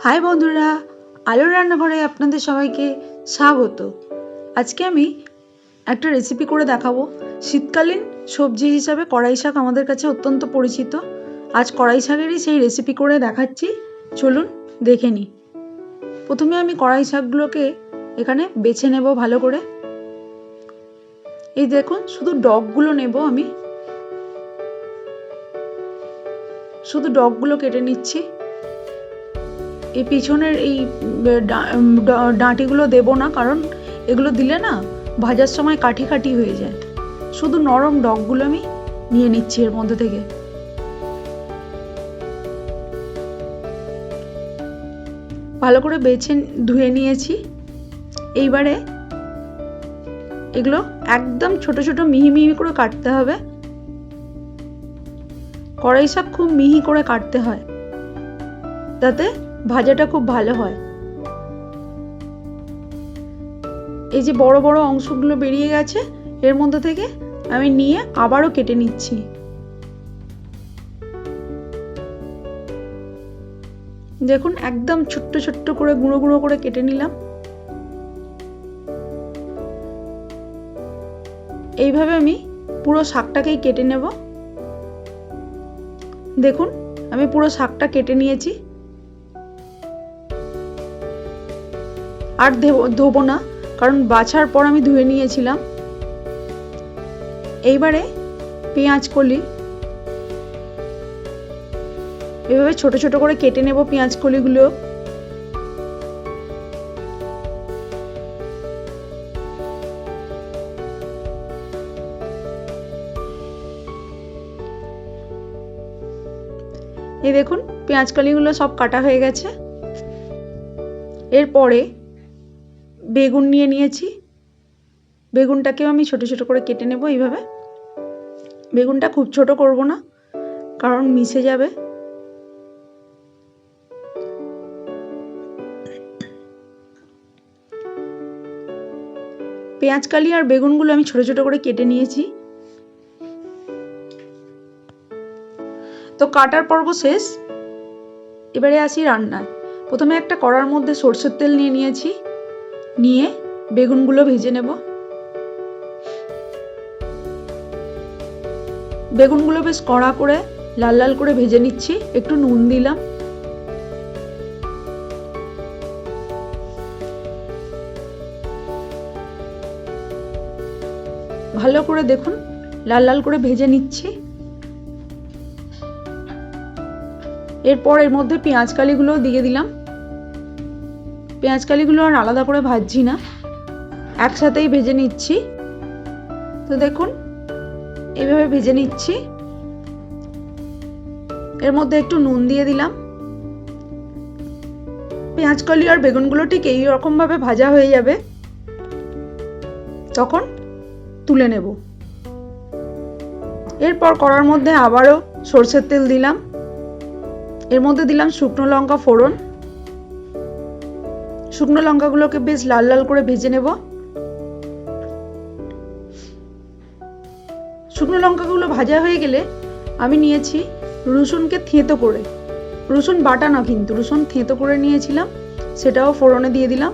High বন্ধুরা, আলোর রান্নাঘরে আপনাদের সবাইকে স্বাগত। আজকে আমি একটা রেসিপি করে দেখাবো। শীতকালীন সবজি হিসাবে কড়াই শাক আমাদের কাছে অত্যন্ত পরিচিত। আজ কড়াই শাকেরই সেই রেসিপি করে দেখাচ্ছি। চলুন দেখে নিই। প্রথমে আমি কড়াই শাকগুলোকে এখানে বেছে নেব ভালো করে। এই দেখুন, শুধু ডগগুলো নেব আমি। শুধু ডগগুলো কেটে নিচ্ছি। এই পিছনের এই ডাঁটিগুলো দেবো না, কারণ এগুলো দিলে না ভাজার সময় কাঠি কাঠি হয়ে যায়। শুধু নরম ডগগুলো আমি নিয়ে নিচ্ছি এর মধ্যে থেকে। ভালো করে বেছে ধুয়ে নিয়েছি। এইবারে এগুলো একদম ছোট ছোট মিহি মিহি করে কাটতে হবে। কড়াই শাক খুব মিহি করে কাটতে হয়। তাতে ভাজাটা খুব ভালো হয়। এই যে বড় বড় অংশগুলো বেরিয়ে গেছে, এর মধ্যে থেকে আমি নিয়ে আবারও কেটে নিচ্ছি। দেখুন, একদম ছোট্ট ছোট্ট করে গুঁড়ো গুঁড়ো করে কেটে নিলাম। এইভাবে আমি পুরো শাকটাকেই কেটে নেব। দেখুন, আমি পুরো শাকটা কেটে নিয়েছি। আর ধোবো না, কারণ বাছার পর আমি ধুয়ে নিয়েছিলাম। এইবারে পেঁয়াজ কলি। এভাবে ছোট ছোট করে কেটে নেব পেঁয়াজ কলিগুলো। এই দেখুন, পেঁয়াজ কলিগুলো সব কাটা হয়ে গেছে। এরপরে বেগুন নিয়ে নিয়েছি। বেগুনটাকেও আমি ছোট ছোট করে কেটে নেব এইভাবে। বেগুনটা খুব ছোট করব না, কারণ মিশে যাবে। পেঁয়াজ, কালি আর বেগুনগুলো আমি ছোট ছোট করে কেটে নিয়েছি। তো কাটার পর্ব শেষ। এবারে আসি রান্নায়। প্রথমে একটা কড়ার মধ্যে সরষের তেল নিয়ে নিয়েছি। নিয়ে বেগুনগুলো ভেজে নেব। বেগুনগুলো বেশ কড়া করে, লাল লাল করে ভেজে নিচ্ছি, একটু নুন দিলাম। ভালো করে দেখুন, লাল লাল করে ভেজে নিচ্ছি। এরপর এর মধ্যে পেঁয়াজ কালিগুলো দিয়ে দিলাম। পেঁয়াজ কালিগুলো আর আলাদা করে ভাজছি না। একসাথেই ভেজে নিচ্ছি। তো দেখুন, এভাবে ভেজে নিচ্ছি। এর মধ্যে একটু নুন দিয়ে দিলাম। পেঁয়াজ কলি আর বেগুনগুলো ঠিক এই রকমভাবে ভাজা হয়ে যাবে। তখন তুলে নেব। এরপর কড়ার মধ্যে আবারও সর্ষের তেল দিলাম। এর মধ্যে দিলাম শুকনো লঙ্কা ফোড়ন। শুকনো লঙ্কাগুলোকে বেশ লাল লাল করে ভেজে নেব। শুকনো লঙ্কাগুলো ভাজা হয়ে গেলে আমি নিয়েছি রসুনকে থেঁতো করে। রসুন বাটা না কিন্তু, রসুন থেঁতো করে নিয়েছিলাম, সেটাও ফোড়নে দিয়ে দিলাম।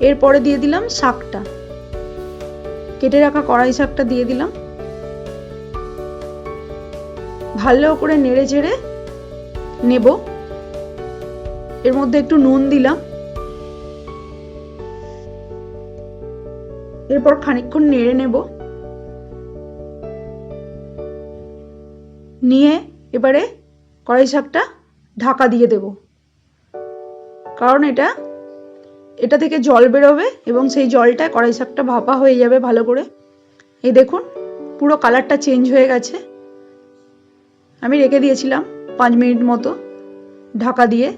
এরপরে দিয়ে দিলাম শাকটা। কেটে রাখা কড়াই শাকটা দিয়ে দিলাম। ভালো করে নেড়ে চেড়ে নেব। এর মধ্যে একটু নুন দিলাম। এরপর খানিকক্ষণ নেড়ে নেব। নিয়ে এবারে কড়াই শাকটা ঢাকা দিয়ে দেব। কারণ এটা এটা থেকে জল বেরোবে এবং সেই জলটায় কড়াই শাকটা ভাপা হয়ে যাবে ভালো করে। এই দেখুন, পুরো কালারটা চেঞ্জ হয়ে গেছে। আমি রেখে দিয়েছিলাম পাঁচ মিনিট মতো ঢাকা দিয়ে।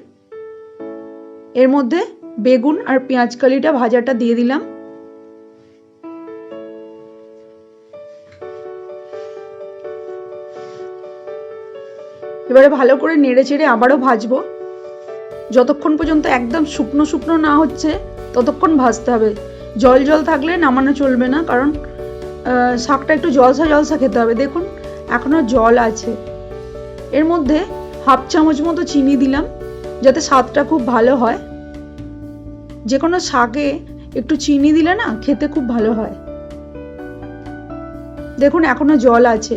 এর মধ্যে বেগুন আর পেঁয়াজ কালিটা ভাজাটা দিয়ে দিলাম। এবারে ভালো করে নেড়ে চেড়ে আবারও ভাজবো। যতক্ষণ পর্যন্ত একদম শুকনো শুকনো না হচ্ছে, ততক্ষণ ভাজতে হবে। জল জল থাকলে নামানো চলবে না, কারণ শাকটা একটু জলসা জলসা খেতে হবে। দেখুন, এখনও জল আছে। এর মধ্যে হাফ চামচ মতো চিনি দিলাম, যাতে স্বাদটা খুব ভালো হয়। যে কোনো শাকে একটু চিনি দিলে না, খেতে খুব ভালো হয়। দেখুন এখনও জল আছে।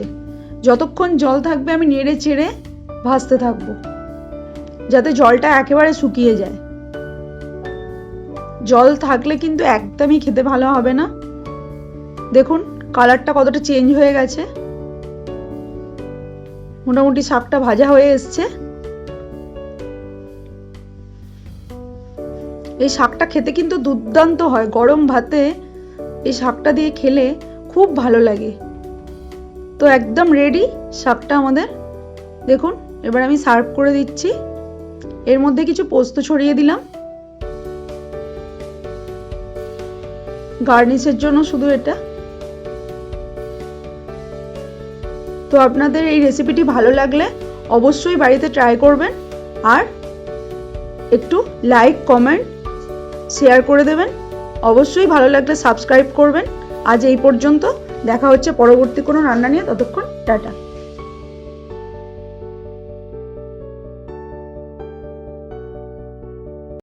যতক্ষণ জল থাকবে, আমি নেড়ে চেড়ে ভাজতে থাকব। যাতে জলটা একেবারে শুকিয়ে যায়। জল থাকলে কিন্তু একদমই খেতে ভালো হবে না। দেখুন, কালারটা কতটা চেঞ্জ হয়ে গেছে। মোটামুটি শাকটা ভাজা হয়ে এসছে। এই শাকটা খেতে কিন্তু দুর্দান্ত হয়। গরম ভাতে এই শাকটা দিয়ে খেলে খুব ভালো লাগে। তো একদম রেডি শাকটা আমাদের। দেখুন এবার আমি সার্ভ করে দিচ্ছি। এর মধ্যে কিছু পোস্ত ছড়িয়ে দিলাম। গার্নিশের জন্য শুধু এটা। তো আপনাদের এই রেসিপিটি ভালো লাগলে অবশ্যই বাড়িতে ট্রাই করবেন আর একটু লাইক কমেন্ট শেয়ার করে দেবেন। অবশ্যই ভালো লাগলে সাবস্ক্রাইব করবেন। আজ এই পর্যন্ত। দেখা হচ্ছে পরবর্তী কোনো রান্না নিয়ে। ততক্ষণ টাটা।